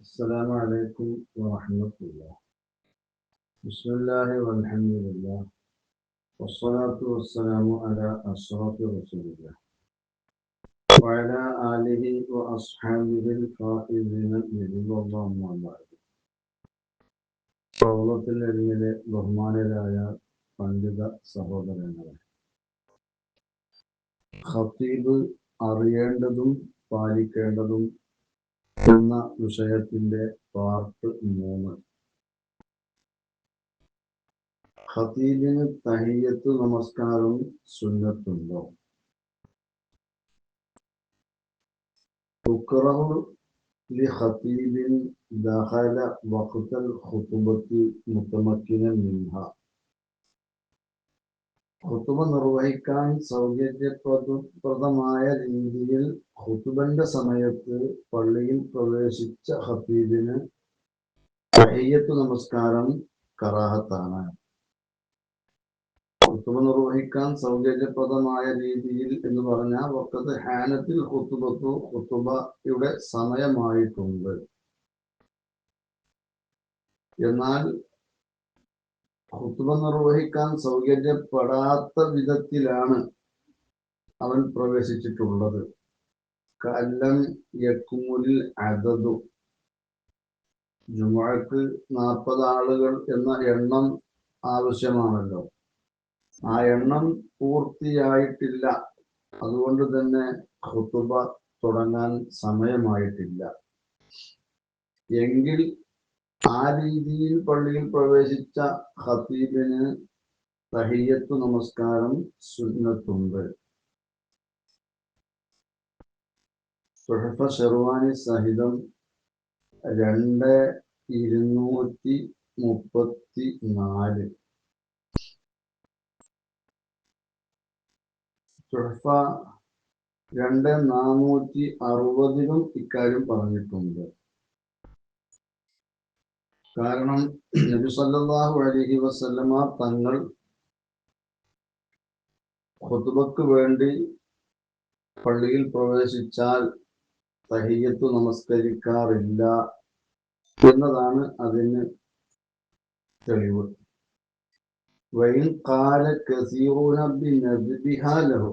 السلام عليكم ورحمة الله بسم الله والحمد لله والصلاة والسلام على أشرف رسول الله وعلى آله وأصحابه الفائزين برضا الله أما بعد പ്രൗഢത്തിലരികിലെ ബഹുമാനരായ പണ്ഡിത സഹോദരങ്ങളെ ഖത്തീബ് അറിയേണ്ടതും പാലിക്കേണ്ടതും എന്ന വിഷയത്തിന്റെ പാർട്ട് മൂന്ന്. ഹതീബിന് തഹിയത്ത് നമസ്കാരം സുന്നത്തുണ്ടോ? തുക്റഹു ഹതീബിൻ ദഹല വഖ്തൽ ഖുതുബത്തി മുത്തമക്കിന മിൻഹ. ഖുതുബ നിർവഹിക്കാൻ സൗകര്യപ്രദമായ രീതിയിൽ ഹുത്തുബന്റെ സമയത്ത് പള്ളിയിൽ പ്രവേശിച്ച ഹബീബിന് അയ്യത്ത് നമസ്കാരം കറാഹത്താണ്. ഹുത്തുബ നിർവഹിക്കാൻ സൗകര്യപ്രദമായ രീതിയിൽ എന്ന് പറഞ്ഞാൽ വക്കത്ത് ഹാനത്തിൽ ഹുത്തുബത്തു ഹുത്തുബയുടെ സമയമായിട്ടുണ്ട്. എന്നാൽ ഖുത്ബ നിർവഹിക്കാൻ സൗകര്യപ്പെടാത്ത വിധത്തിലാണ് അവൻ പ്രവേശിച്ചിട്ടുള്ളത്. കല്ലം യക്കുമുലിൽ അതതു ജുമാക്ക് നാൽപ്പത് ആളുകൾ എന്ന എണ്ണം ആവശ്യമാണല്ലോ. ആ എണ്ണം പൂർത്തിയായിട്ടില്ല. അതുകൊണ്ട് തന്നെ ഹുത്തുബ തുടങ്ങാൻ സമയമായിട്ടില്ല. എങ്കിൽ ആ രീതിയിൽ പള്ളിയിൽ പ്രവേശിച്ച ഖത്തീബിന് തഹിയത്ത് നമസ്കാരം സുന്നത്തുണ്ട്. സുഹഫ ഷെർവാനി സഹിതം രണ്ട് ഇരുന്നൂറ്റി മുപ്പത്തി നാല് സുഹഫ രണ്ട് നാനൂറ്റി അറുപതിലും ഇക്കാര്യം പറഞ്ഞിട്ടുണ്ട്. കാരണം നബി സല്ലല്ലാഹു അലൈഹി വസല്ലമ തങ്ങൾ ഹുതുബക്ക് വേണ്ടി പള്ളിയിൽ പ്രവേശിച്ചാൽ തഹിയത്ത് നമസ്കരിക്കാറില്ല എന്നതാണ് അതിന് തെളിവ്. വൈൻ കാല കസീറൂന ബിനദ്ബിഹാലഹു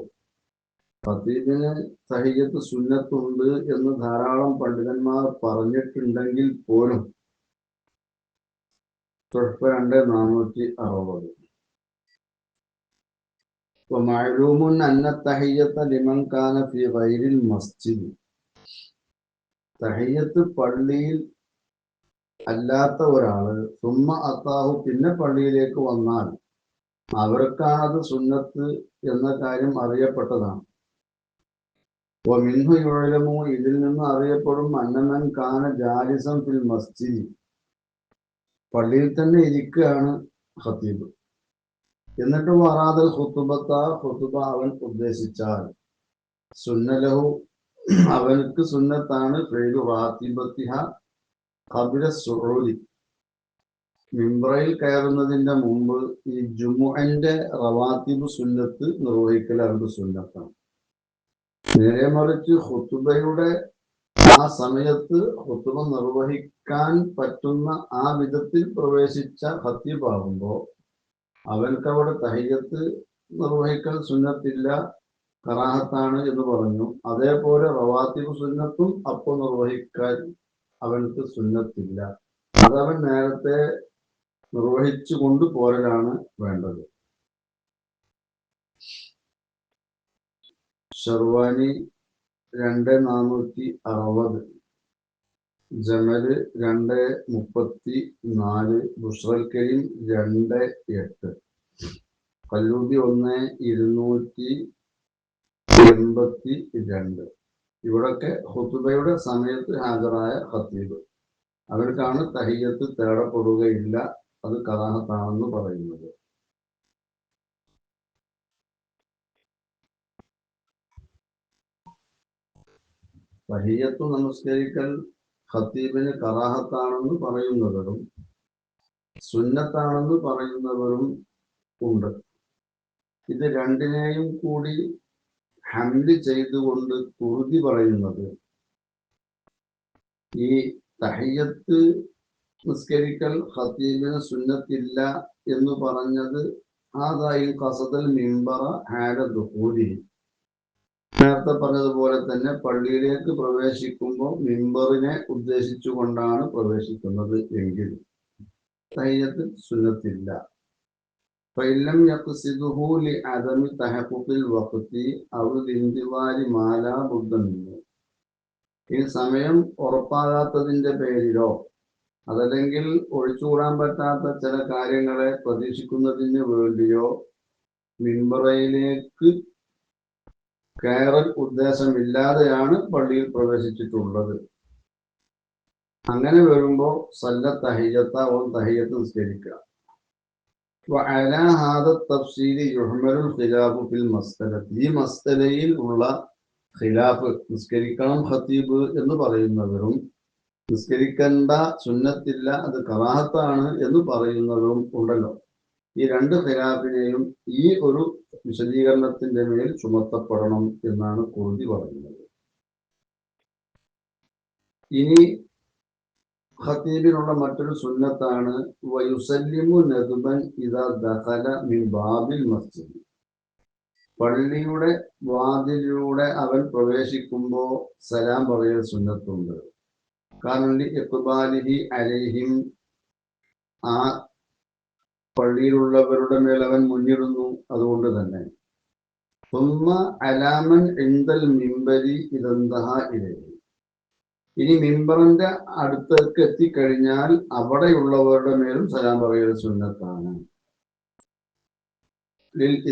ഖതീബിന് തഹിയത്ത് സുന്നത്തുണ്ട് എന്ന് ധാരാളം പണ്ഡിതന്മാർ പറഞ്ഞിട്ടുണ്ടെങ്കിൽ പോലും തൊഴുപ്പരണ്ട് നാനൂറ്റി അറുപത്. മഴൂമുൻ അന്ന ലിമൻ കാന ഫി വൈരിൽ മസ്ജിദ്. തഹയ്യത്ത് പള്ളിയിൽ അല്ലാത്ത ഒരാൾ സുമ്മ അത്താഹു പിന്നെ പള്ളിയിലേക്ക് വന്നാൽ അവർക്കാണത് സുന്നത്ത് എന്ന കാര്യം അറിയപ്പെട്ടതാണ്. മിൻഹു യുഴലമോ ഇതിൽ നിന്ന് അറിയപ്പെടും അന്നമൻ കാന ജാലിസം ഫിൽ മസ്ജിദ്. പള്ളിയിൽ തന്നെ ഇരിക്കുകയാണ് ഖത്തീബ്. എന്നിട്ട് വറാദൽ ഹുത്തുബത്ത ഹുത്തുബ അവൻ ഉദ്ദേശിച്ചാൽ സുന്നലഹു അവനക്ക് സുന്നത്താണ് പേരു റാത്തിബത്തിഹ കബില സുറൂലി മിംബ്രയിൽ കയറുന്നതിന്റെ മുമ്പ് ഈ ജുമുഅന്റെ റവാത്തിബ് സുന്നത്ത് നിർവഹിക്കൽ സുന്നത്താണ്. നേരെ മറിച്ച് ഖുത്തുബയുടെ ആ സമയത്ത് ഹുത്തുമ നിർവഹിക്കാൻ പറ്റുന്ന ആ വിധത്തിൽ പ്രവേശിച്ച ഖത്തീബാകുമ്പോൾ അവൻക്ക് അവിടെ തഹയ്യത്ത് നിർവഹിക്കൽ സുന്നത്തില്ല കറാഹത്താണ് എന്ന് പറഞ്ഞു. അതേപോലെ റവാത്തിബ് സുന്നത്തും അപ്പോൾ നിർവഹിക്കാൻ അവൻക്ക് സുന്നത്തില്ല. അതവൻ നേരത്തെ നിർവഹിച്ചു കൊണ്ടുപോരലാണ് വേണ്ടത്. ഷർവാനി രണ്ട് നാനൂറ്റി അറുപത്. ജമൽ രണ്ട് മുപ്പത്തി നാല്. ബുഷ്റൽ രണ്ട് എട്ട്. കല്ലൂതി ഒന്ന് ഇരുന്നൂറ്റി എൺപത്തി രണ്ട്. ഇവിടൊക്കെ ഹുത്തുബയുടെ സമയത്ത് ഹാജരായ ഹത്തീബ് അവർക്കാണ് തഹിയത്ത് തേടപ്പെടുകയില്ല. അത് കഥാഹത്താണെന്ന് പറയുന്നത്. തഹിയത്ത് നമസ്കരിക്കൽ ഖത്തീബിന് കറാഹത്താണെന്ന് പറയുന്നവരും സുന്നത്താണെന്ന് പറയുന്നവരും ഉണ്ട്. ഇത് രണ്ടിനെയും കൂടി ഹംൽ ചെയ്തുകൊണ്ട് കുറുതി പറയുന്നത് ഈ തഹയ്യത്ത് നിസ്കരിക്കൽ ഖത്തീബിന് സുന്നത്തില്ല എന്ന് പറഞ്ഞത് ആദായി കസദൽ മിമ്പറ ഹാര ദുഹൂലി നേരത്തെ പറഞ്ഞതുപോലെ തന്നെ പള്ളിയിലേക്ക് പ്രവേശിക്കുമ്പോൾ മിമ്പറിനെ ഉദ്ദേശിച്ചുകൊണ്ടാണ് പ്രവേശിക്കുന്നത് എങ്കിൽ തയ്യത്ത് സുന്നത്തില്ല. ഫൈലം യക്സിദുഹൂലി അദമി വഖ്തി ഔ ലിൻതിവാരി മാലാ ബുദ്ധൻ ഈ സമയം ഉറപ്പാകാത്തതിന്റെ പേരിലോ അതല്ലെങ്കിൽ ഒഴിച്ചുകൂടാൻ പറ്റാത്ത ചില കാര്യങ്ങളെ പ്രതീക്ഷിക്കുന്നതിന് വേണ്ടിയോ മിമ്പറയിലേക്ക് കയറൽ ഉദ്ദേശമില്ലാതെയാണ് പള്ളിയിൽ പ്രവേശിച്ചിട്ടുള്ളത്. അങ്ങനെ വരുമ്പോൾ സല്ല തഹിയത്ത ഓൺ തഹിയത്ത് നിസ്കരിക്കുക. ഈ മസ്തലയിൽ ഉള്ള ഖിലാഫ് നിസ്കരിക്കണം ഖത്തീബ് എന്ന് പറയുന്നവരും നിസ്കരിക്കേണ്ട സുന്നത്തില്ല അത് കറാഹത്താണ് എന്ന് പറയുന്നവരും ഉണ്ടല്ലോ. ഈ രണ്ട് ഖിലാഫിനെയും ഈ ഒരു വിശദീകരണത്തിന്റെ മേൽ ചുമത്തപ്പെടണം എന്നാണ് കുറുതി പറയുന്നത്. ഇനി ഖത്തീബിനുള്ള മറ്റൊരു സുന്നത്താണ്. വയുസല്ലിമു നദുബൻ ഇതാ ദഹല മിൻ ബാബിൽ മസ്ജിദ്. പള്ളിയുടെ വാതിലിലൂടെ അവൻ പ്രവേശിക്കുമ്പോൾ സലാം പറയൽ സുന്നത്തുണ്ട്. കാരണം ഇക്ബാലിഹി അലൈഹിം ആ പള്ളിയിലുള്ളവരുടെ മേൽ അവൻ മുന്നിടുന്നു അതുകൊണ്ട് തന്നെ. ഒന്ന് അലാമൻ എന്തൽ മിമ്പരി ഇതെന്തഹ ഇരയിൽ ഇനി മിമ്പറിന്റെ അടുത്തേക്ക് എത്തിക്കഴിഞ്ഞാൽ അവിടെയുള്ളവരുടെ മേലും സലാം പറയൽ സുന്നത്താണ്.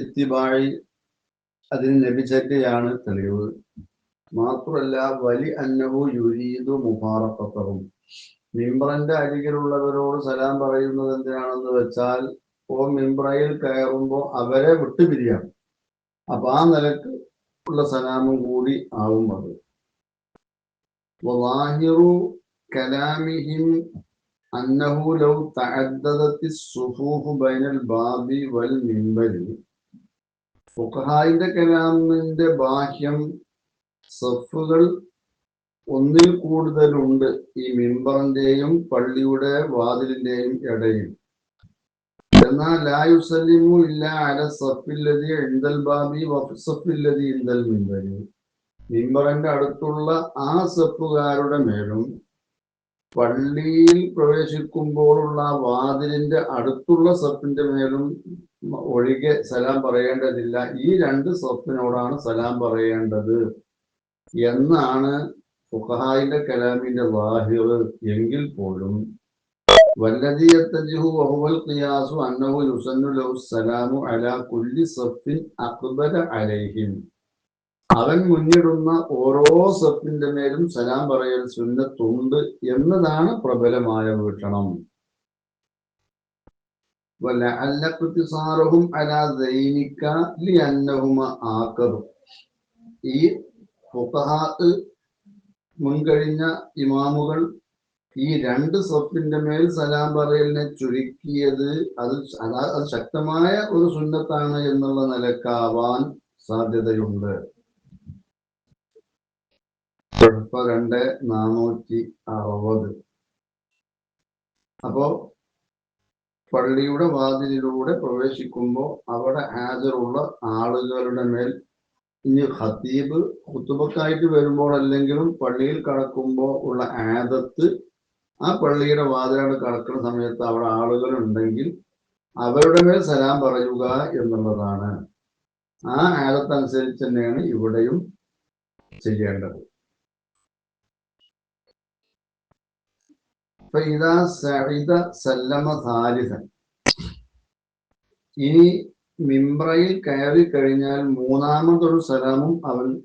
എത്തിബായി അതിന് ലഭിച്ചൊക്കെയാണ് തെളിവ്. മാത്രമല്ല വലി അന്നവും യുരീദു മുബാറക്കത്തവും മിമ്പ്രന്റെ അരികിലുള്ളവരോട് സലാം പറയുന്നത് എന്തിനാണെന്ന് വെച്ചാൽ ഓ മിംബ്രയിൽ കയറുമ്പോൾ അവരെ വിട്ടുപിരിയാണ്. അപ്പൊ ആ നിലയ്ക്ക് ഉള്ള സലാമും കൂടി ആവും അത്. വലാഹിറു കലാമിഹിം അന്നഹു ലൗ തഅദ്ദദത്തി സുഫൂഫ് ബൈനൽ ബാബി വൽ മിംബരി ഫുഖഹായിന്റെ കലാമിന്റെ ബാഹ്യം സഫുകൾ ഒന്നിൽ കൂടുതലുണ്ട് ഈ മിമ്പറിന്റെയും പള്ളിയുടെ വാതിലിന്റെയും ഇടയിൽ. എന്നാൽ ലായുസലിമു ഇല്ല അല സഫില്ലതി എന്തൽ ബാബി വഫ്സഫില്ലതി എന്തൽ മിമ്പരി. മിമ്പറിന്റെ അടുത്തുള്ള ആ സഫുകാരുടെ മേലും പള്ളിയിൽ പ്രവേശിക്കുമ്പോഴുള്ള വാതിലിന്റെ അടുത്തുള്ള സഫിന്റെ മേലും ഒഴികെ സലാം പറയേണ്ടതില്ല. ഈ രണ്ട് സഫിനോടാണ് സലാം പറയേണ്ടത്. എന്നാണ് ഫുഖഹായിന്റെ കലാമിന്റെ വാഹിർ എങ്കിൽ പോലും അവൻ മുന്നിടുന്ന ഓരോ സഫിന്റെ മേലും സലാം പറയൽ സുന്നത്തുണ്ട് എന്നതാണ് പ്രബലമായ വീക്ഷണം. ഈ ഫുഖഹാത്ത് മുൻകഴിഞ്ഞ ഇമാമുകൾ ഈ രണ്ട് സ്വത്തിന്റെ മേൽ സലാം പറയലിനെ ചുരുക്കിയത് അത് അതാ ശക്തമായ ഒരു സുന്നത്താണ് എന്നുള്ള നിലക്കാവാൻ സാധ്യതയുണ്ട്. രണ്ട് നാനൂറ്റി അറുപത്. അപ്പോ പള്ളിയുടെ വാതിലിലൂടെ പ്രവേശിക്കുമ്പോൾ അവിടെ ഹാജറുള്ള ആളുകളുടെ മേൽ ഇനി ഖത്തീബ് കുത്തുബക്കായിട്ട് വരുമ്പോൾ അല്ലെങ്കിലും പള്ളിയിൽ കടക്കുമ്പോൾ ഉള്ള ആദത്ത് ആ പള്ളിയുടെ വാതിലാണ് കടക്കുന്ന സമയത്ത് അവിടെ ആളുകൾ ഉണ്ടെങ്കിൽ അവരുടെ മേൽ സലാം പറയുക എന്നുള്ളതാണ്. ആ ആദത്തനുസരിച്ച് തന്നെയാണ് ഇവിടെയും ചെയ്യേണ്ടത്. സല്ലമ സാലിസൻ ഇനി മിംബ്രയിൽ കയറി കഴിഞ്ഞാൽ മൂന്നാമതൊരു സലാമും അവൻ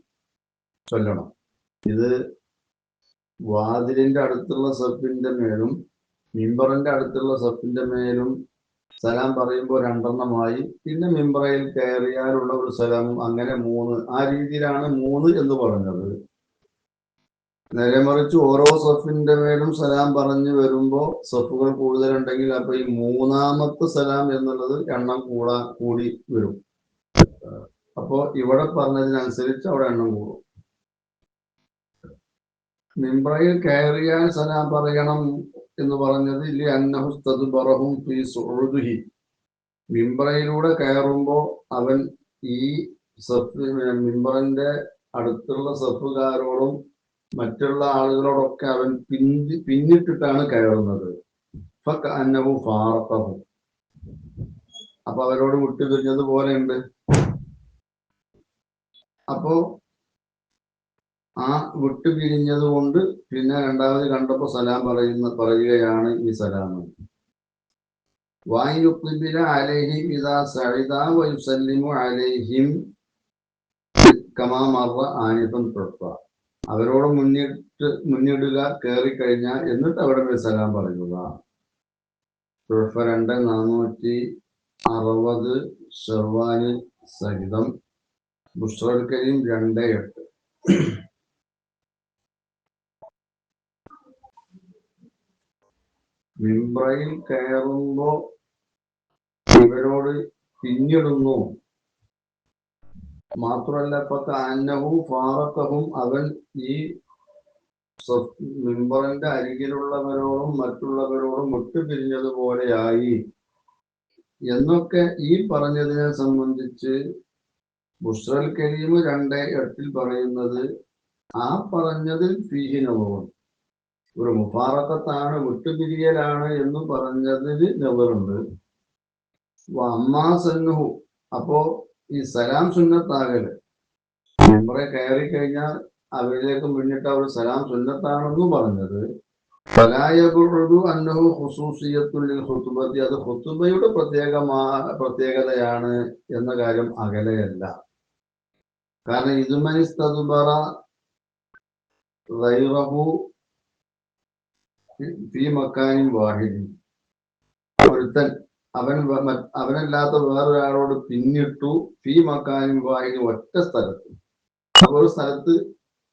ചൊല്ലണം. ഇത് വാതിലിന്റെ അടുത്തുള്ള സഫിന്റെ മേലും മിംബറിന്റെ അടുത്തുള്ള സഫിന്റെ മേലും സലാം പറയുമ്പോൾ രണ്ടെണ്ണമായി. പിന്നെ മിംബ്രയിൽ കയറിയാലുള്ള ഒരു സലാമും അങ്ങനെ മൂന്ന്. ആ രീതിയിലാണ് മൂന്ന് എന്ന് പറഞ്ഞത്. നേരെ മറിച്ച് ഓരോ സഫിന്റെ മേലും സലാം പറഞ്ഞു വരുമ്പോൾ സഫുകൾ കൂടുതലുണ്ടെങ്കിൽ അപ്പൊ ഈ മൂന്നാമത്തെ സലാം എന്നുള്ളത് എണ്ണം കൂടാ കൂടി വരും. അപ്പോ ഇവിടെ പറഞ്ഞതിനനുസരിച്ച് അവിടെ എണ്ണം കൂടും. മിംബ്രയിൽ കയറിയാൽ സലാം പറയണം എന്ന് പറഞ്ഞത് ഇല്ല അന്നഹുസ്തദ്ബറഹും ഫീ സുഹൃദുഹി. മിംബ്രയിലൂടെ കയറുമ്പോൾ അവൻ ഈ സഫ് മിംബറിന്റെ അടുത്തുള്ള സഫുകാരോടും മറ്റുള്ള ആളുകളോടൊക്കെ അവൻ പിന്തി പിന്നിട്ടിട്ടാണ് കയറുന്നത്. അന്നവും ഫാർത്തവും അപ്പൊ അവരോട് വിട്ടുപിരിഞ്ഞത് പോലെയുണ്ട് അപ്പോ ആ വിട്ടുപിരിഞ്ഞത് കൊണ്ട് പിന്നെ രണ്ടാമത് കണ്ടപ്പോ സലാം പറയുന്ന പറയുകയാണ് ഈ സലാം. വായുക്ലിബില അലൈഹിം ഇതാ സഴിത വയുസല്ലിമു അലൈഹിം കമാ മറ ആനിഫൻ പ്രത്വ അവരോട് മുന്നിട്ട് മുന്നിടുക കയറി കഴിഞ്ഞാൽ എന്നിട്ട് അവിടെ പോയി സലാം പറയുക. തുഴഫ രണ്ട് നാനൂറ്റി അറുപത് ഷെർവാന് സഹിതം ബുഷ്റൽ രണ്ട് എട്ട്. മിംബ്രയിൽ കയറുമ്പോ ഇവരോട് പിന്നിടുന്നു. മാത്രമല്ല അന്നവും പാറത്തവും അവൻ ഈ മെമ്പറിന്റെ മിമ്പറിന്റെ അരികിലുള്ളവരോടും മറ്റുള്ളവരോടും വിട്ടുപിരിഞ്ഞതുപോലെയായി എന്നൊക്കെ ഈ പറഞ്ഞതിനെ സംബന്ധിച്ച് ബുഷ്റൽ കരീം രണ്ട് എട്ടിൽ പറയുന്നത് ആ പറഞ്ഞതിൽ ഫീഹിനവും ഒരു മുഫാറക്കത്താണ് വിട്ടുപിരിയലാണ് എന്ന് പറഞ്ഞതിൽ നെവറുണ്ട്. അമ്മാ സന്നുഹു അപ്പോ ഈ സലാം സുന്നത്താകൽ. മെമ്പറെ കയറി കഴിഞ്ഞാൽ അവരിലേക്ക് മുന്നിട്ട് അവർ സലാം സുന്നത്താണെന്നും പറഞ്ഞത്. ഫലായകുറുദു അന്നഹു ഖുസൂസിയത്തുൽ ഖുതുബത്തി. അത് ഹുത്തുബയുടെ പ്രത്യേകമാ പ്രത്യേകതയാണ് എന്ന കാര്യം അകലെയല്ല. കാരണം ഇതുമനിസ്തതുബറ ഈ ഫീ വാഹിനി ഒരുത്തൻ അവൻ അവനല്ലാത്ത വേറൊരാളോട് പിന്നിട്ടു ഫീ മക്കാനും വായിന് ഒറ്റ സ്ഥലത്ത്. അപ്പൊ ഒരു സ്ഥലത്ത്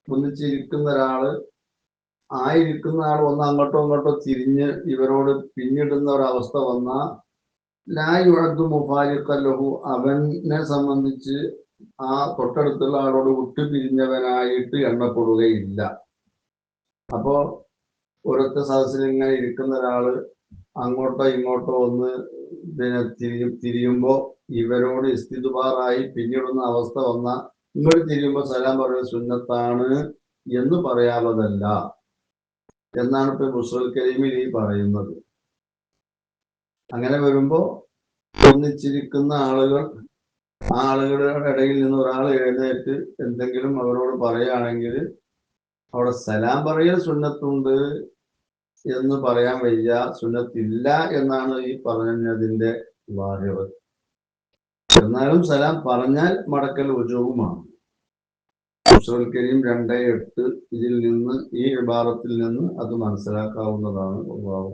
ഒന്നിച്ചിരിക്കുന്ന ഒരാൾ ആയിരിക്കുന്ന ആൾ ഒന്ന് അങ്ങോട്ടോ ഇങ്ങോട്ടോ തിരിഞ്ഞ് ഇവരോട് പിന്നിടുന്ന ഒരവസ്ഥ വന്നാൽ ലായുഴു മുഫാലിക്കല്ലഹു അവനെ സംബന്ധിച്ച് ആ തൊട്ടടുത്തുള്ള ആളോട് വിട്ടു പിരിഞ്ഞവനായിട്ട് എണ്ണപ്പെടുകയില്ല. അപ്പോ ഒരൊറ്റ സദസ്സിൽ ഇങ്ങനെ ഇരിക്കുന്ന ഒരാൾ അങ്ങോട്ടോ ഇങ്ങോട്ടോ ഒന്ന് പിന്നെ തിരിയും തിരിയുമ്പോ ഇവരോട് ഇസ്തിദുബാറായി പിന്നിടുന്ന അവസ്ഥ വന്ന ഇങ്ങോട്ട് തിരിയുമ്പോൾ സലാം പറയുന്ന സുന്നത്താണ് എന്ന് പറയാവതല്ല എന്നാണ് ഇപ്പൊ മുസ്ലിം കരീമിൽ ഈ പറയുന്നത്. അങ്ങനെ വരുമ്പോ ഒന്നിച്ചിരിക്കുന്ന ആളുകൾ ആ ആളുകളുടെ ഇടയിൽ നിന്ന് ഒരാൾ എഴുന്നേറ്റ് എന്തെങ്കിലും അവരോട് പറയുകയാണെങ്കിൽ അവിടെ സലാം പറയൽ സുന്നത്തുണ്ട്. എന്ന് പറയാൻ വയ്യ സുന്നത്തില്ല എന്നാണ് ഈ പറഞ്ഞതിന്റെ വാഹിർ എന്നാലും സലാം പറഞ്ഞാൽ മടക്കൽ ഉജവുമാണ് മുസ്ലിം കരീം രണ്ടേ എട്ട് ഇതിൽ നിന്ന് ഈ വിഭാഗത്തിൽ നിന്ന് അത് മനസ്സിലാക്കാവുന്നതാണ്. സ്വഭാവം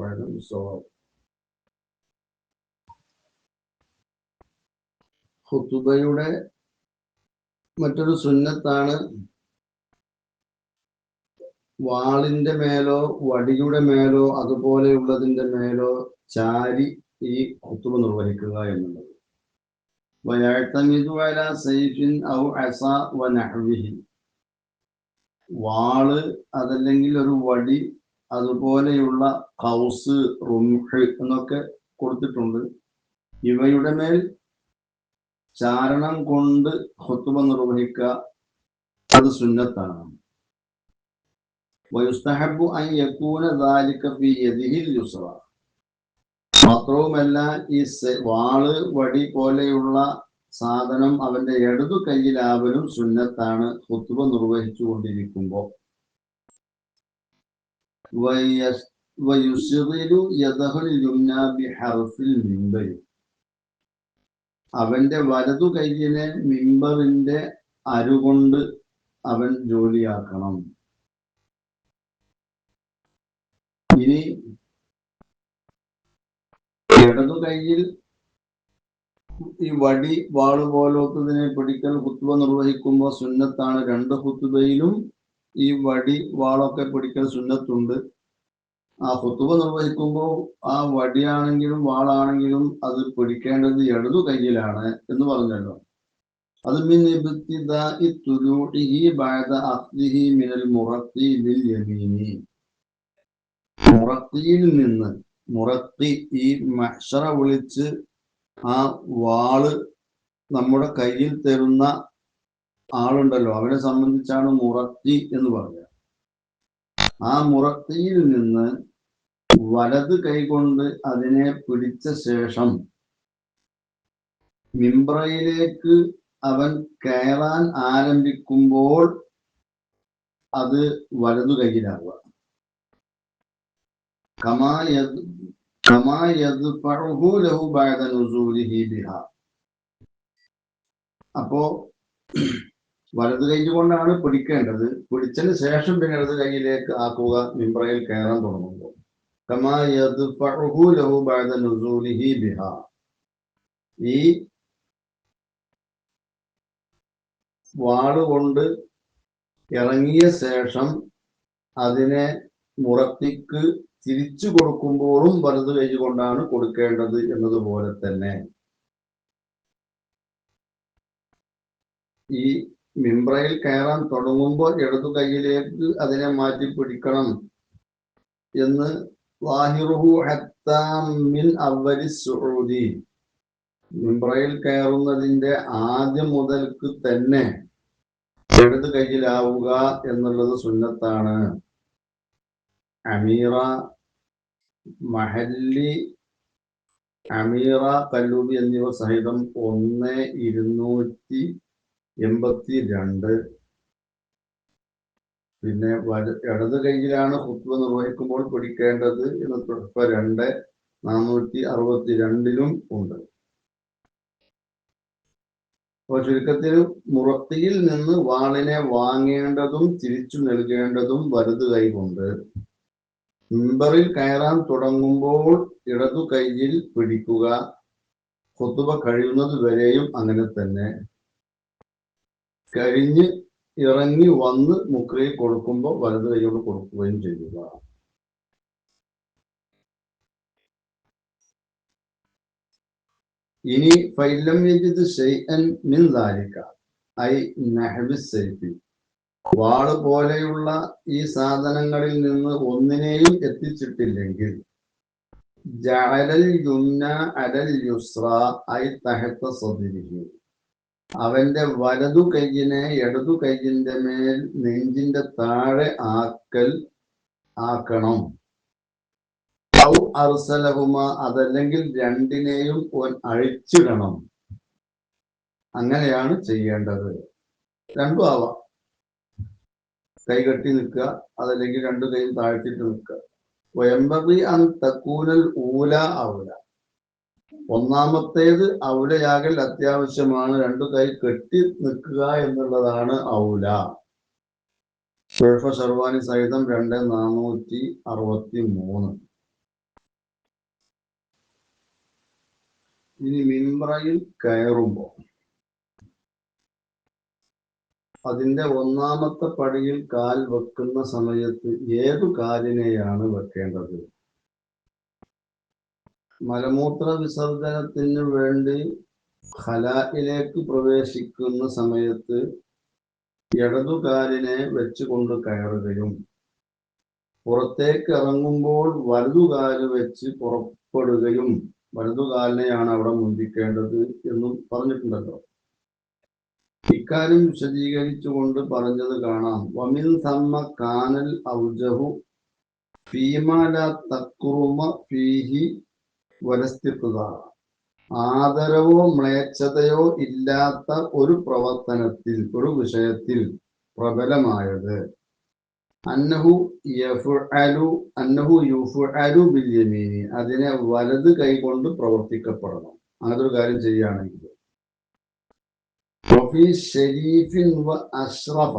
മറ്റൊരു സുന്നത്താണ് വാളിന്റെ മേലോ വടിയുടെ മേലോ അതുപോലെയുള്ളതിന്റെ മേലോ ചാരി ഈ കുത്തുവ നിർവഹിക്കുക എന്നുള്ളത്. വാൾ അതല്ലെങ്കിൽ ഒരു വടി അതുപോലെയുള്ള കൗസ് റുംഹ് എന്നൊക്കെ കൊടുത്തിട്ടുണ്ട്. ഇവയുടെ മേൽ ചാരണം കൊണ്ട് ഹൊത്തുവ നിർവഹിക്കുക അത് സുന്നത്താണ്. അൻ യകൂന യദിഹിൽ മാത്രവുമല്ല ഈ വാൾ വടി പോലെയുള്ള സാധനം അവന്റെ ഇടതു കയ്യിലാവലും സുന്നത്താണ് ഹുത്തുബ നിർവഹിച്ചു മിമ്പരി അവന്റെ വലതു കൈയിനെ മിമ്പറിന്റെ അരുകൊണ്ട് അവൻ ജോലിയാക്കണം. ഇടതു കൈയിൽ ഈ വടി വാൾ പോലത്തതിനെ പിടിക്കൽ കുത്തുവ നിർവഹിക്കുമ്പോൾ സുന്നത്താണ് രണ്ട് കുത്തുബയിലും ഈ വടി വാളൊക്കെ പിടിക്കൽ സുന്നത്തുണ്ട്. ആ കുത്തുവ നിർവഹിക്കുമ്പോൾ ആ വടിയാണെങ്കിലും വാളാണെങ്കിലും അത് പിടിക്കേണ്ടത് ഇടതു കൈയിലാണ് എന്ന് പറഞ്ഞല്ലോ. അത് മുറത്തിയിൽ നിന്ന് മുറത്തി ഈ മഷറ വിളിച്ച് ആ വാൾ നമ്മുടെ കയ്യിൽ തരുന്ന ആളുണ്ടല്ലോ. അവനെ സംബന്ധിച്ചാണ് മുറത്തി എന്ന് പറയുക. ആ മുറത്തിയിൽ നിന്ന് വലത് കൈകൊണ്ട് അതിനെ പിടിച്ച ശേഷം മിംബ്രയിലേക്ക് അവൻ കയറാൻ ആരംഭിക്കുമ്പോൾ അത് വലതു കയ്യിലാവുക കമായത് അപ്പോ വലത് കൈ കൊണ്ടാണ് പിടിക്കേണ്ടത്. പിടിച്ചതിന് ശേഷം പിന്നെ ഇടത് കൈയിലേക്ക് ആക്കുക മിമ്പ്രയിൽ കയറാൻ തുടങ്ങുമ്പോൾ ഈ വാളുകൊണ്ട് ഇറങ്ങിയ ശേഷം അതിനെ മുറത്തിക്ക് തിരിച്ചു കൊടുക്കുമ്പോഴും വലുത് കൈ കൊണ്ടാണ് കൊടുക്കേണ്ടത് എന്നതുപോലെ തന്നെ ഈ മിംബ്രയിൽ കയറാൻ തുടങ്ങുമ്പോൾ ഇടതു കൈയിലേക്ക് അതിനെ മാറ്റി പിടിക്കണം എന്ന് വാഹിറുഹു അവരി കയറുന്നതിന്റെ ആദ്യം മുതൽക്ക് തന്നെ ഇടത് കയ്യിലാവുക എന്നുള്ളത് സുന്നത്താണ്. അമീറ മഹല്ലി അമീറ കല്ലൂബി എന്നിവ സഹിതം ഒന്ന് ഇരുന്നൂറ്റി എൺപത്തി രണ്ട് പിന്നെ ഇടത് കൈയിലാണ് കുത്തുവ നിർവഹിക്കുമ്പോൾ പിടിക്കേണ്ടത് എന്ന് തുടക്ക രണ്ട് നാനൂറ്റി അറുപത്തി രണ്ടിലും ഉണ്ട്. അപ്പൊ ചുരുക്കത്തിൽ മുറത്തിയിൽ നിന്ന് വാളിനെ വാങ്ങേണ്ടതും തിരിച്ചു നൽകേണ്ടതും വലതു കൈകൊണ്ട് മിമ്പറിൽ കയറാൻ തുടങ്ങുമ്പോൾ ഇടതു കൈയിൽ പിടിക്കുക. കൊത്തുവ കഴിയുന്നത് വരെയും അങ്ങനെ തന്നെ. കഴിഞ്ഞ് ഇറങ്ങി വന്ന് മുക്രയിൽ കൊടുക്കുമ്പോൾ വലതു കൈയോട് കൊടുക്കുകയും ചെയ്യുക. ഇനി ഫൈലം മിൻ ഐ നഹബി സൈഫി. വാൾ പോലെയുള്ള ഈ സാധനങ്ങളിൽ നിന്ന് ഒന്നിനെയും എത്തിച്ചിട്ടില്ലെങ്കിൽ അവന്റെ വലതു കൈയിനെ ഇടതു കൈയിന്റെ മേൽ നെഞ്ചിന്റെ താഴെ ആക്കൽ ആക്കണം. ഔ അതല്ലെങ്കിൽ രണ്ടിനെയും ഓൻ അഴിച്ചിടണം. അങ്ങനെയാണ് ചെയ്യേണ്ടത്. രണ്ടും ആവാം. കൈ കെട്ടി നിൽക്കുക അതല്ലെങ്കിൽ രണ്ടു കൈയും താഴ്ത്തിട്ട് നിൽക്കുക. വയമ്പതി അൻ തക്കൂനൽ ഊല ഔല. ഒന്നാമത്തേത് ഔലയാകൽ അത്യാവശ്യമാണ്. രണ്ടു കൈ കെട്ടി നിൽക്കുക എന്നുള്ളതാണ് ഔല. ഷെർഫ ഷർവാനി സഹിതം രണ്ട് നാനൂറ്റി അറുപത്തി മൂന്ന് ഇനി മിൻബ്രയിൽ കയറുമ്പോൾ. അതിന്റെ ഒന്നാമത്തെ പടിയിൽ കാൽ വെക്കുന്ന സമയത്ത് ഏതു കാലിനെയാണ് വെക്കേണ്ടത്? മലമൂത്ര വിസർജനത്തിന് വേണ്ടി ഖലായിലേക്ക് പ്രവേശിക്കുന്ന സമയത്ത് ഇടതുകാലിനെ വെച്ചുകൊണ്ട് കയറുകയും പുറത്തേക്ക് ഇറങ്ങുമ്പോൾ വലതുകാൽ വെച്ച് പുറപ്പെടുകയും വലതുകാലിനെയാണ് അവിടെ മുന്തിക്കേണ്ടത് എന്നും പറഞ്ഞിട്ടുണ്ടല്ലോ. ഇക്കാര്യം വിശദീകരിച്ചുകൊണ്ട് പറഞ്ഞത് കാണാം. വമിൻ തമ്മ കാനൽ ഔജഹു ഫീമാല തക്കുറുമ ഫീഹി വലസ്തിക്കുക ആദരവോ മ്ലേച്ഛതയോ ഇല്ലാത്ത ഒരു പ്രവർത്തനത്തിൽ ഒരു വിഷയത്തിൽ പ്രബലമായത്. അന്നഹു യഫ്അലു അന്നഹു യുഫ്അലു ബിൽ യമീനി അതിനെ വലത് കൈകൊണ്ട് പ്രവർത്തിക്കപ്പെടണം. അങ്ങനത്തെ ഒരു കാര്യം ചെയ്യുകയാണെങ്കിൽ. വഫി ഷരീഫിൻ വ അഷ്റഫ.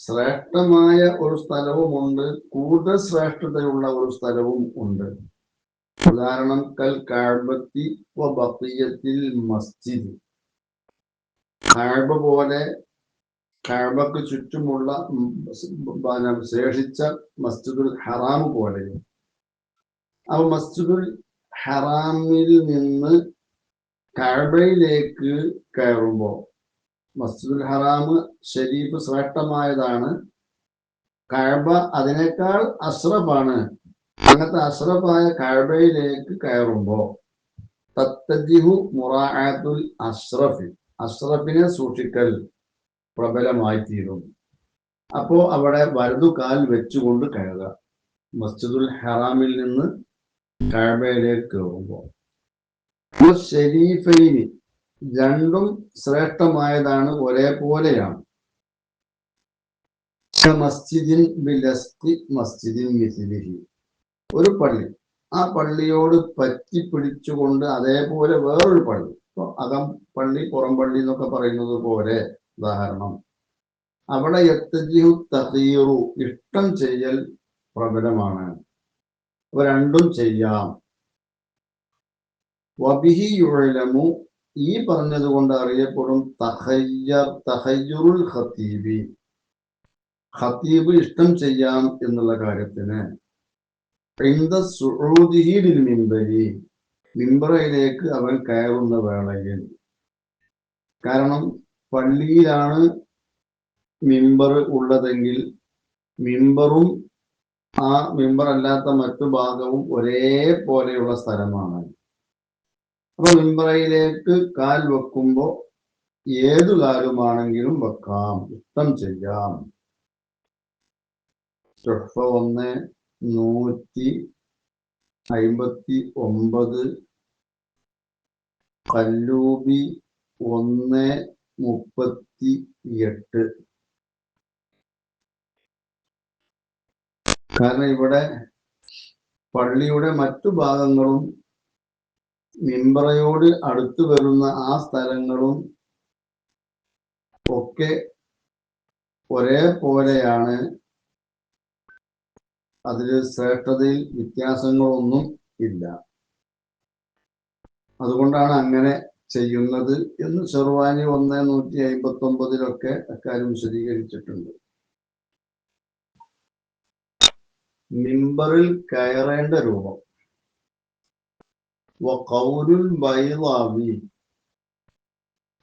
ശ്രേഷ്ഠമായ ഒരു സ്ഥലവുമുണ്ട് കൂടുതൽ ശ്രേഷ്ഠതയുള്ള ഒരു സ്ഥലവും ഉണ്ട്. ഉദാഹരണം കൽ കാഴ്ബത്തി വ ബത്തിയത്തിൽ മസ്ജിദ്. കാഴ്ബ പോലെ കാഴ്ബക്ക് ചുറ്റുമുള്ള ശേഷിച്ച മസ്ജിദുൽ ഹറാം പോലെ അപ്പൊ മസ്ജിദുൽ ഹറാമിൽ നിന്ന് കഅബയിലേക്ക് കയറുമ്പോൾ മസ്ജിദുൽ ഹറാം ഷരീഫ് ശ്രേഷ്ഠമായതാണ്. കഴബ അതിനേക്കാൾ അസ്രഫാണ്. അങ്ങനത്തെ അസ്രഫായ കഴബയിലേക്ക് കയറുമ്പോൾ തത്തജിഹു മുറാഅത്തുൽ അസ്രഫ് അസ്രഫിനെ സൂക്ഷിക്കൽ പ്രബലമായി തീരും അപ്പോ അവിടെ വലതു കാൽ വെച്ചുകൊണ്ട് കയറുക മസ്ജിദുൽ ഹറാമിൽ നിന്ന് കഴബയിലേക്ക് കയറുമ്പോൾ ഷരീഫൈനി രണ്ടും ശ്രേഷ്ഠമായതാണ് ഒരേപോലെയാണ്. മസ്ജിദിൻ ബിലസ്തി മസ്ജിദിൻ മിസിലിഹി. ഒരു പള്ളി. ആ പള്ളിയോട് പറ്റി പിടിച്ചുകൊണ്ട് അതേപോലെ വേറൊരു പള്ളി. ഇപ്പൊ അകം പള്ളി പുറം പള്ളി എന്നൊക്കെ പറയുന്നത് പോലെ ഉദാഹരണം. അവിടെ എത്തജിഹു തഹീറു ഇഷ്ടം ചെയ്യൽ പ്രബലമാണ്. അപ്പൊ രണ്ടും ചെയ്യാം. വബിഹി യുഴലമു ഈ പറഞ്ഞതുകൊണ്ട് അറിയപ്പെടും തഹയ്യർ തഹയ്യുറുൽ ഖത്തീബി ഖത്തീബ് ഇഷ്ടം ചെയ്യാം എന്നുള്ള കാര്യത്തിന്. മിമ്പരി മിമ്പറയിലേക്ക് അവൻ കയറുന്ന വേളയിൽ. കാരണം പള്ളിയിലാണ് മിമ്പർ ഉള്ളതെങ്കിൽ മിമ്പറും ആ മിമ്പർ അല്ലാത്ത മറ്റു ഭാഗവും ഒരേ പോലെയുള്ള സ്ഥലമാണ്. അപ്പൊ മിമ്പറയിലേക്ക് കാൽ വെക്കുമ്പോ ഏതു കാലുമാണെങ്കിലും വെക്കാം. യുദ്ധം ചെയ്യാം. ചൊഫ ഒന്ന് നൂറ്റി അയിമ്പത്തി ഒമ്പത് കല്ലൂബി ഒന്ന് മുപ്പത്തി എട്ട് കാരണം ഇവിടെ പള്ളിയുടെ മറ്റു ഭാഗങ്ങളും മിമ്പറയോട് അടുത്ത് വരുന്ന ആ സ്ഥലങ്ങളും ഒക്കെ ഒരേപോലെയാണ്. അതിൽ ശ്രേഷ്ഠതയിൽ വ്യത്യാസങ്ങളൊന്നും ഇല്ല. അതുകൊണ്ടാണ് അങ്ങനെ ചെയ്യുന്നത് എന്ന് ചെറുവാനി ഒന്ന് നൂറ്റി അയിമ്പത്തി ഒമ്പതിലൊക്കെ അക്കാര്യം വിശദീകരിച്ചിട്ടുണ്ട്. മിമ്പറിൽ കയറേണ്ട രൂപം. വഖൗലുൽ ബൈലാവി.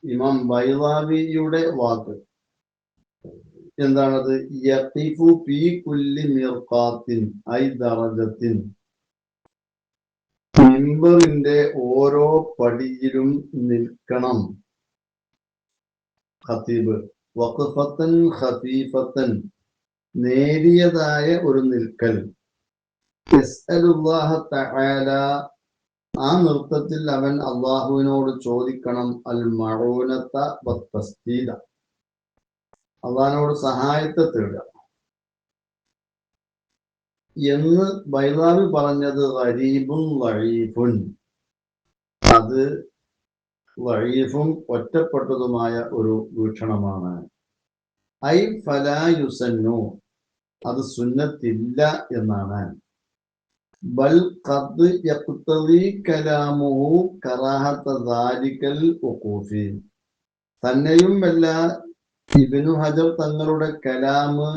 ഇമാം ബൈലാവിയുടെ വാക്ക്. എന്താണത്? യഖീഫു ഫീ കുല്ലി മിർഖാത്തിൻ ഐ ദറജത്തിൻ. മിമ്പറിന്റെ ഓരോ പടിയിലും നിൽക്കണം. ഖതീബ് വഖഫത്തൻ ഖഫീഫത്തൻ നേരിയതായ ഒരു നിൽക്കൽ. തആല ആ നൃത്തത്തിൽ അവൻ അള്ളാഹുവിനോട് ചോദിക്കണം അൽ മഴൂനത്ത വത്തസ്തീദ അള്ളാഹിനോട് സഹായത്തെ തേടുക. എന്ന് ബൈലാവി പറഞ്ഞത് വരീബും വഴീഫുൻ അത് വഴീഫും ഒറ്റപ്പെട്ടതുമായ ഒരു വീക്ഷണമാണ്. ഐ ഫലായുസന്നു അത് സുന്നത്തില്ല എന്നാണ്. ബൽ ഖദ് കറാഹത ഉഖൂഫി. ഇബ്നു ഹജർ തങ്ങളുടെ കലാമ്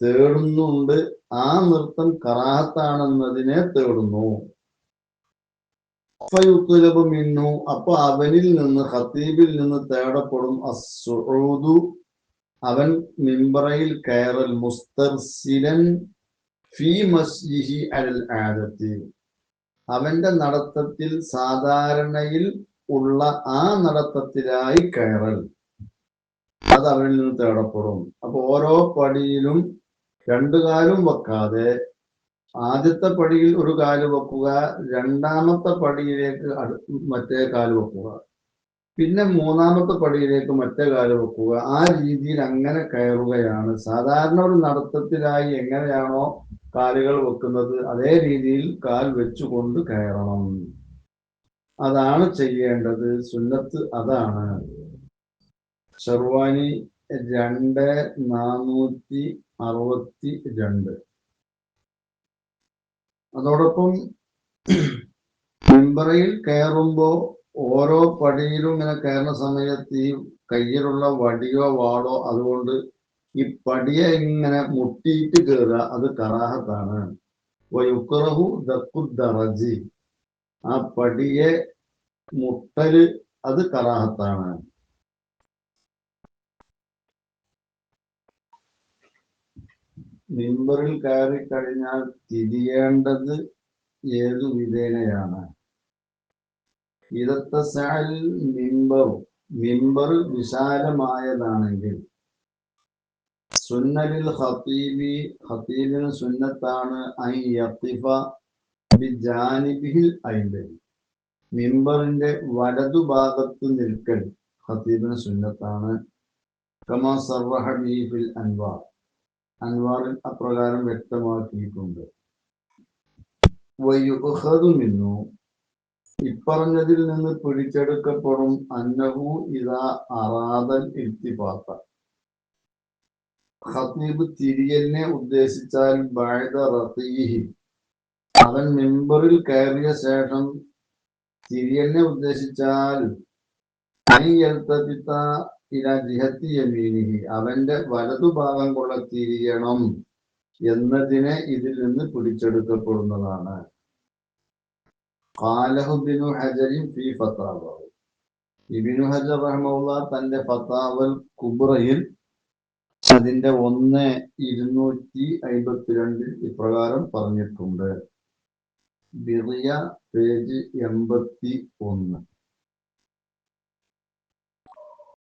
തേടുന്നുണ്ട്. ആ നൃത്തം കറാഹത്താണെന്നതിനെ തേടുന്നു. ഇന്നു അപ്പൊ അവനിൽ നിന്ന് ഖത്തീബിൽ നിന്ന് തേടപ്പെടും അവൻ മിമ്പറയിൽ കയറൽ മുസ്തർസിലൻ ഫീ അൽ ആദത്തി. അവന്റെ നടത്തത്തിൽ സാധാരണയിൽ ഉള്ള ആ നടത്തത്തിലായി കയറൽ. അത് അവനിൽ നിന്ന് തേടപ്പെടും. അപ്പൊ ഓരോ പടിയിലും രണ്ടു കാലും വെക്കാതെ ആദ്യത്തെ പടിയിൽ ഒരു കാൽ വെക്കുക രണ്ടാമത്തെ പടിയിലേക്ക് മറ്റേ കാൽ വെക്കുക പിന്നെ മൂന്നാമത്തെ പടിയിലേക്ക് മറ്റേ കാൽ വെക്കുക. ആ രീതിയിൽ അങ്ങനെ കയറുകയാണ്. സാധാരണ ഒരു നടത്തത്തിലായി എങ്ങനെയാണോ കാലുകൾ വെക്കുന്നത് അതേ രീതിയിൽ കാൽ വെച്ചുകൊണ്ട് കയറണം. അതാണ് ചെയ്യേണ്ടത്. സുന്നത്ത് അതാണ്. ഷെർവാനി രണ്ട് നാനൂറ്റി അറുപത്തി രണ്ട്. അതോടൊപ്പം മെമ്പറയിൽ കയറുമ്പോ ഓരോ പടിയിലും ഇങ്ങനെ കയറുന്ന സമയത്ത് ഈ കയ്യിലുള്ള വടിയോ വാളോ അതുകൊണ്ട് ഈ പടിയെ ഇങ്ങനെ മുട്ടിയിട്ട് കയറുക അത് കറാഹത്താണ്. ദക്കുദ്ദറജി ആ പടിയെ മുട്ടൽ അത് കറാഹത്താണ്. മിമ്പറിൽ കയറി കഴിഞ്ഞാൽ തിരിയേണ്ടത് ഏതു വിധേനയാണ്? ഇതത്തെ സാൽ മിമ്പർ. മിമ്പർ വിശാലമായതാണെങ്കിൽ സുന്നലിൽ ഖത്തീബി ഖത്തീബിന് സുന്നത്താണ് ഐ യത്തിഫ ബിജാനിബിഹിൽ ഐബൻ മിമ്പറിന്റെ വലതുഭാഗത്ത് നിൽക്കൽ ഹത്തീബിന് സുന്നത്താണ്. കമാ സർവഹ ബിഹി ഫിൽ അൻവാർ. അൻവാറിൽ അപ്രകാരം വ്യക്തമാക്കിയിട്ടുണ്ട്. വയ്യുഹതുമിന്നു ഇപ്പറഞ്ഞതിൽ നിന്ന് പിടിച്ചെടുക്കപ്പെടും അന്നഹു ഇതാ അറാദൽ ഇത്തിപാത്ത ഖത്തീബ് തിരിയലിനെ ഉദ്ദേശിച്ചാൽ ബാഴ്ത റഫീഹി അവൻ മെമ്പറിൽ കയറിയ ശേഷം തിരിയലിനെ ഉദ്ദേശിച്ചാൽ ജിഹത്തി യമീനിഹി. അവന്റെ വലതുഭാഗം കൊള്ള തിരിയണം എന്നതിനെ ഇതിൽ നിന്ന് പിടിച്ചെടുക്കപ്പെടുന്നതാണ്. കാലഹുബിനു ഹജരിൻ ഫീ ഫത്താവ. ഇബിനു ഹജർ റഹ്മുള്ള തന്റെ ഫത്താവൽ കുബ്രയിൽ അതിന്റെ ഒന്ന് ഇരുന്നൂറ്റി അയ്പത്തിരണ്ടിൽ ഇപ്രകാരം പറഞ്ഞിട്ടുണ്ട്. ബിറിയ പേജ് എൺപത്തി ഒന്ന്